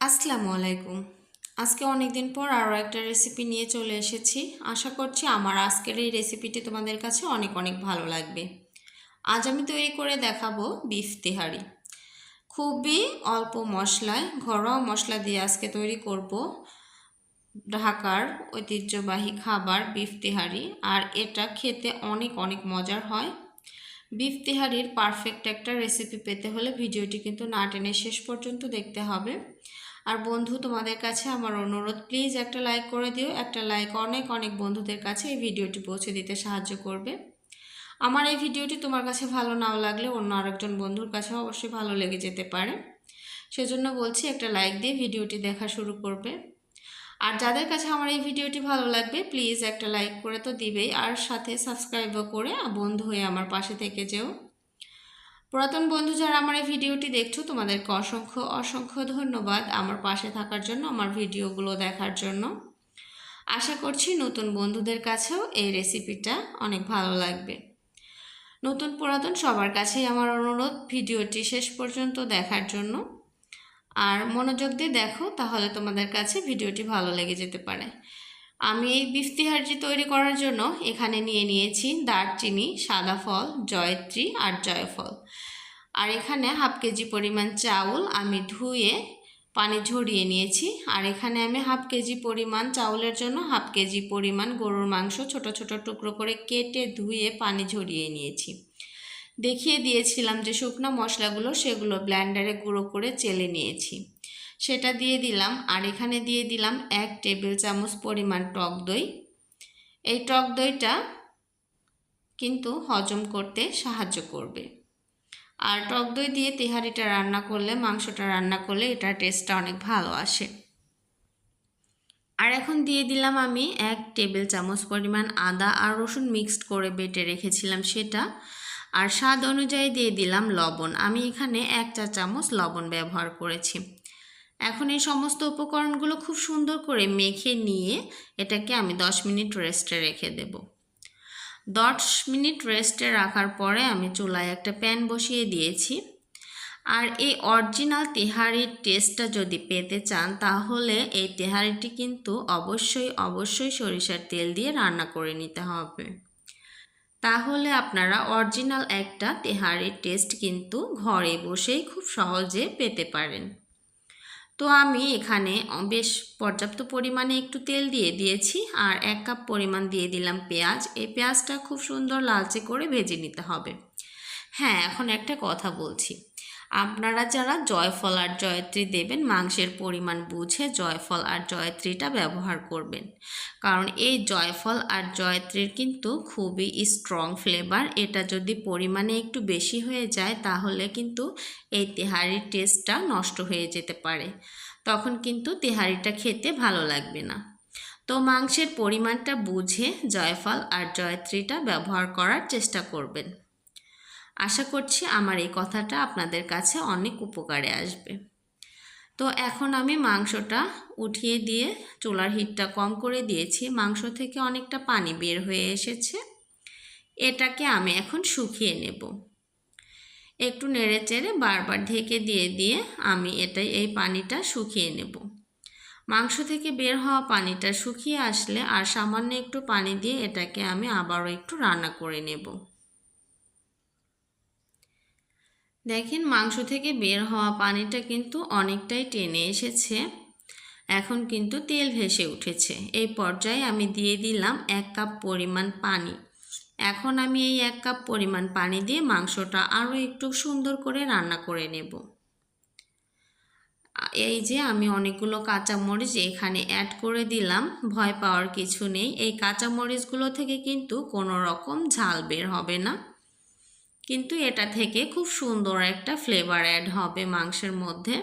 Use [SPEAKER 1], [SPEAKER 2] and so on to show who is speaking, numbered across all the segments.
[SPEAKER 1] আসসালামু আলাইকুম। আজকে অনেক দিন পর আরও একটা রেসিপি নিয়ে চলে এসেছি। আশা করছি আমার আজকের এই রেসিপিটি তোমাদের কাছে অনেক অনেক ভালো লাগবে। আজ আমি তৈরি করে দেখাবো বিফ তেহারি। খুবই অল্প মশলায়, ঘরোয়া মশলা দিয়ে আজকে তৈরি করব ঢাকার ঐতিহ্যবাহী খাবার বিফ তেহারি। আর এটা খেতে অনেক অনেক মজার হয়। বিফ তেহারির পারফেক্ট একটা রেসিপি পেতে হলে ভিডিওটি কিন্তু না টেনে শেষ পর্যন্ত দেখতে হবে। আর বন্ধু, তোমাদের কাছে আমার অনুরোধ প্লিজ একটা লাইক করে দিও। একটা লাইক অনেক অনেক বন্ধুদের কাছে এই ভিডিওটি পৌঁছে দিতে সাহায্য করবে। আমার এই ভিডিওটি তোমার কাছে ভালো নাও লাগলে অন্য আরেকজন বন্ধুর কাছে অবশ্যই ভালো লেগে যেতে পারে। সেজন্য বলছি, একটা লাইক দিয়ে ভিডিওটি দেখা শুরু করবে। আর যাদের কাছে আমার এই ভিডিওটি ভালো লাগবে প্লিজ একটা লাইক করে তো দিবেই। আর সাথে সাবস্ক্রাইবও করে বন্ধু হয়ে আমার পাশে থেকে যেও। পুরাতন বন্ধু যারা আমার এই ভিডিওটি দেখছ, তোমাদেরকে অসংখ্য অসংখ্য ধন্যবাদ আমার পাশে থাকার জন্য, আমার ভিডিওগুলো দেখার জন্য। আশা করছি নতুন বন্ধুদের কাছেও এই রেসিপিটা অনেক ভালো লাগবে। নতুন পুরাতন সবার কাছেই আমার অনুরোধ, ভিডিওটি শেষ পর্যন্ত দেখার জন্য। আর মনোযোগ দিয়ে দেখো, তাহলে তোমাদের কাছে ভিডিওটি ভালো লেগে যেতে পারে। আমি এই বিফতিহারজি তৈরি করার জন্য এখানে নিয়ে নিয়েছি দারচিনি, সাদা ফল, জয়ত্রী আর জয়ফল। আর এখানে হাফ কেজি পরিমাণ চাউল আমি ধুয়ে পানি ঝরিয়ে নিয়েছি। আর এখানে আমি হাফ কেজি পরিমাণ চাউলের জন্য হাফ কেজি পরিমাণ গরুর মাংস ছোট ছোট টুকরো করে কেটে ধুয়ে পানি ঝরিয়ে নিয়েছি। দেখিয়ে দিয়েছিলাম যে শুকনো মশলাগুলো সেগুলো ব্ল্যান্ডারে গুঁড়ো করে চেলে নিয়েছি। সেটা দিয়ে দিলাম আর এখানে দিয়ে দিলাম এক টেবিল চামচ পরিমাণ টক দই। এই টক দইটা কিন্তু হজম করতে সাহায্য করবে। আর টক দই দিয়ে তেহারিটা রান্না করলে, মাংসটা রান্না করলে এটার টেস্টটা অনেক ভালো আসে। আর এখন দিয়ে দিলাম আমি এক টেবিল চামচ পরিমাণ আদা আর রসুন মিক্সড করে বেটে রেখেছিলাম সেটা। আর স্বাদ অনুযায়ী দিয়ে দিলাম লবণ। আমি এখানে এক চা চামচ লবণ ব্যবহার করেছি। এখন এই সমস্ত উপকরণগুলো খুব সুন্দর করে মেখে নিয়ে এটাকে আমি দশ মিনিট রেস্টে রেখে দেব। দশ মিনিট রেস্টে রাখার পরে আমি চুলায় একটা প্যান বসিয়ে দিয়েছি। আর এই অরিজিনাল তেহারির টেস্টটা যদি পেতে চান, তাহলে এই তেহারিটি কিন্তু অবশ্যই অবশ্যই সরিষার তেল দিয়ে রান্না করে নিতে হবে। তাহলে আপনারা অরিজিনাল একটা তেহারের টেস্ট কিন্তু ঘরে বসেই খুব সহজে পেতে পারেন। তো আমি এখানে বেশ পর্যাপ্ত পরিমাণে একটু তেল দিয়ে দিয়েছি আর এক কাপ পরিমাণ দিয়ে দিলাম পেঁয়াজ। এই পেঁয়াজটা খুব সুন্দর লালচে করে ভেজে নিতে হবে। হ্যাঁ এখন একটা কথা বলছি। আপনারা যারা জয়ফল আর জয়ত্রী দেবেন, মাংসের পরিমাণ বুঝে জয়ফল আর জয়ত্রীটা ব্যবহার করবেন। কারণ এই জয়ফল আর জয়ত্রীর কিন্তু খুবই স্ট্রং ফ্লেভার এটা যদি পরিমাণে একটু বেশি হয়ে যায়, তাহলে কিন্তু এই তেহারির টেস্টটা নষ্ট হয়ে যেতে পারে। তখন কিন্তু তেহারিটা খেতে ভালো লাগবে না। তো মাংসের পরিমাণটা বুঝে জয়ফল আর জয়ত্রীটা ব্যবহার করার চেষ্টা করবেন। আশা করছি আমার এই কথাটা আপনাদের কাছে অনেক উপকারে আসবে। তো এখন আমি মাংসটা উঠিয়ে দিয়ে চুলার হিটটা কম করে দিয়েছি। মাংস থেকে অনেকটা পানি বের হয়ে এসেছে। এটাকে আমি এখন শুকিয়ে নেব। একটু নেড়ে চেড়ে বারবার ঢেকে দিয়ে দিয়ে আমি এটাই, এই পানিটা শুকিয়ে নেব। মাংস থেকে বের হওয়া পানিটা শুকিয়ে আসলে আর সামান্য একটু পানি দিয়ে এটাকে আমি আবারও একটু রান্না করে নেব। দেখেন মাংস থেকে বের হওয়া পানিটা কিন্তু অনেকটাই টেনে এসেছে। এখন কিন্তু তেল ভেসে উঠেছে। এই পর্যায়ে আমি দিয়ে দিলাম এক কাপ পরিমাণ পানি। এখন আমি এই এক কাপ পরিমাণ পানি দিয়ে মাংসটা আরও একটু সুন্দর করে রান্না করে নেব। এই যে আমি অনেকগুলো কাঁচামরিচ এখানে অ্যাড করে দিলাম। ভয় পাওয়ার কিছু নেই। এই কাঁচামরিচগুলো থেকে কিন্তু কোনো রকম ঝাল বের হবে না। কিন্তু এটা থেকে খুব সুন্দর একটা ফ্লেভার অ্যাড হবে মাংসের মধ্যে।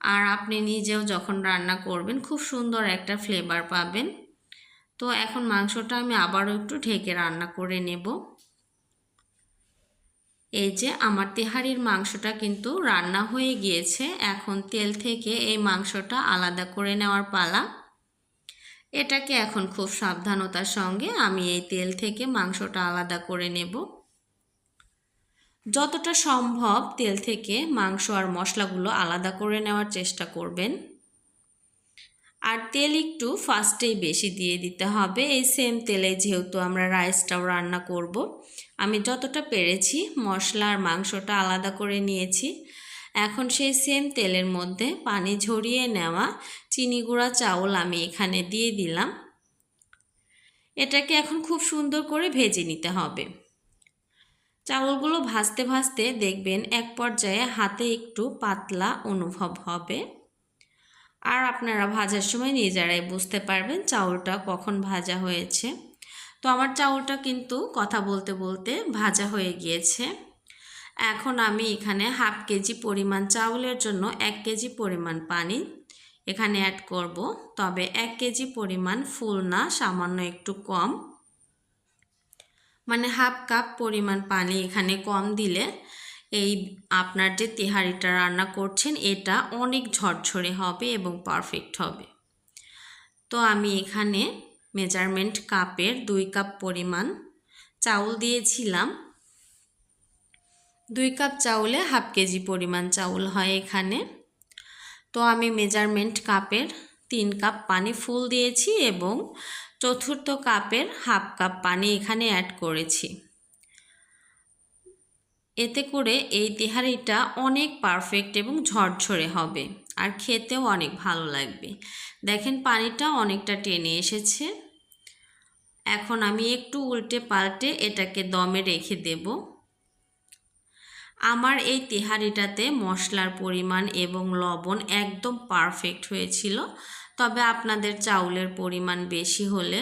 [SPEAKER 1] আর আপনি নিজেও যখন রান্না করবেন, খুব সুন্দর একটা ফ্লেভার পাবেন। তো এখন মাংসটা আমি আবারও একটু ঢেকে রান্না করে নেব। এই যে আমার তেহারির মাংসটা কিন্তু রান্না হয়ে গিয়েছে। এখন তেল থেকে এই মাংসটা আলাদা করে নেওয়ার পালা। এটাকে এখন খুব সাবধানতার সঙ্গে আমি এই তেল থেকে মাংসটা আলাদা করে নেব। যতটা সম্ভব তেল থেকে মাংস আর মশলাগুলো আলাদা করে নেওয়ার চেষ্টা করবেন। আর তেল একটু ফার্স্টেই বেশি দিয়ে দিতে হবে। এই সেম তেলে যেহেতু আমরা রাইসটাও রান্না করব। আমি যতটা পেরেছি মশলা আর মাংসটা আলাদা করে নিয়েছি। এখন সেই সেম তেলের মধ্যে পানি ঝরিয়ে নেওয়া চিনি গুঁড়া চাউল আমি এখানে দিয়ে দিলাম। এটাকে এখন খুব সুন্দর করে ভেজে নিতে হবে। চাউলগুলো ভাজতে ভাজতে দেখবেন এক পর্যায়ে হাতে একটু পাতলা অনুভব হবে। আর আপনারা ভাজার সময় নিজেরাই বুঝতে পারবেন চাউলটা কখন ভাজা হয়েছে। তো আমার চাউলটা কিন্তু কথা বলতে বলতে ভাজা হয়ে গিয়েছে। এখন আমি এখানে হাফ কেজি পরিমাণ চাউলের জন্য এক কেজি পরিমাণ পানি এখানে অ্যাড করব। তবে এক কেজি পরিমাণ ফুল না সামান্য একটু কম। মানে হাফ কাপ পরিমাণ পানি এখানে কম দিলে এই আপনার যে তেহারিটা রান্না করছেন, এটা অনেক ঝরঝরে হবে এবং পারফেক্ট হবে। তো আমি এখানে মেজারমেন্ট কাপের দুই কাপ পরিমাণ চাউল দিয়েছিলাম। দুই কাপ চাউলে হাফ কেজি পরিমাণ চাউল হয় এখানে। তো আমি মেজারমেন্ট কাপের তিন কাপ পানি ফুল দিয়েছি এবং চতুর্থ কাপের হাফ কাপ পানি এখানে অ্যাড করেছি। এতে করে এই তেহারিটা অনেক পারফেক্ট এবং ঝরঝরে হবে আর খেতেও অনেক ভালো লাগবে। দেখেন পানিটা অনেকটা টেনে এসেছে। এখন আমি একটু উল্টে পাল্টে এটাকে দমে রেখে দেব। আমার এই তেহারিটাতে মশলার পরিমাণ এবং লবণ একদম পারফেক্ট হয়েছিল। তবে আপনাদের চাউলের পরিমাণ বেশি হলে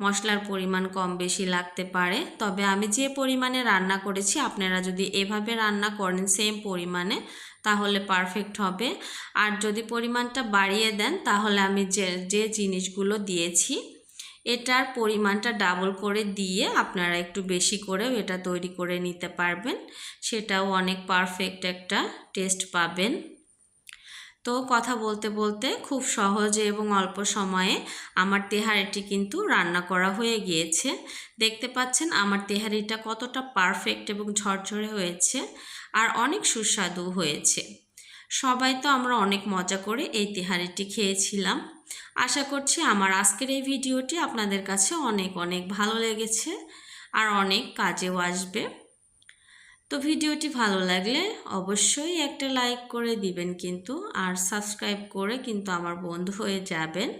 [SPEAKER 1] মশলার পরিমাণ কম বেশি লাগতে পারে। তবে আমি যে পরিমাণে রান্না করেছি, আপনারা যদি এভাবে রান্না করেন সেম পরিমাণে, তাহলে পারফেক্ট হবে। আর যদি পরিমাণটা বাড়িয়ে দেন, তাহলে আমি যে যে জিনিসগুলো দিয়েছি, এটার পরিমাণটা ডাবল করে দিয়ে আপনারা একটু বেশি করেও এটা তৈরি করে নিতে পারবেন। সেটাও অনেক পারফেক্ট একটা টেস্ট পাবেন। তো কথা বলতে বলতে খুব সহজে এবং অল্প সময়ে আমার তেহারিটি কিন্তু রান্না করা হয়ে গিয়েছে। দেখতে পাচ্ছেন আমার তেহারিটা কতটা পারফেক্ট এবং ঝরঝরে হয়েছে আর অনেক সুস্বাদু হয়েছে। সবাই তো আমরা অনেক মজা করে এই তেহারিটি খেয়েছিলাম। আশা করছি আমার আজকের এই ভিডিওটি আপনাদের কাছে অনেক অনেক ভালো লেগেছে আর অনেক কাজেও আসবে। তো ভিডিওটি ভালো লাগলে অবশ্যই একটা লাইক করে দিবেন কিন্তু, আর সাবস্ক্রাইব করে কিন্তু আমার বন্ধু হয়ে যাবেন।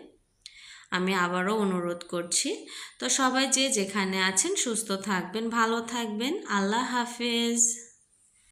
[SPEAKER 1] আমি আবারও অনুরোধ করছি। তো সবাই যে যেখানে আছেন সুস্থ থাকবেন, ভালো থাকবেন। আল্লাহ হাফেজ।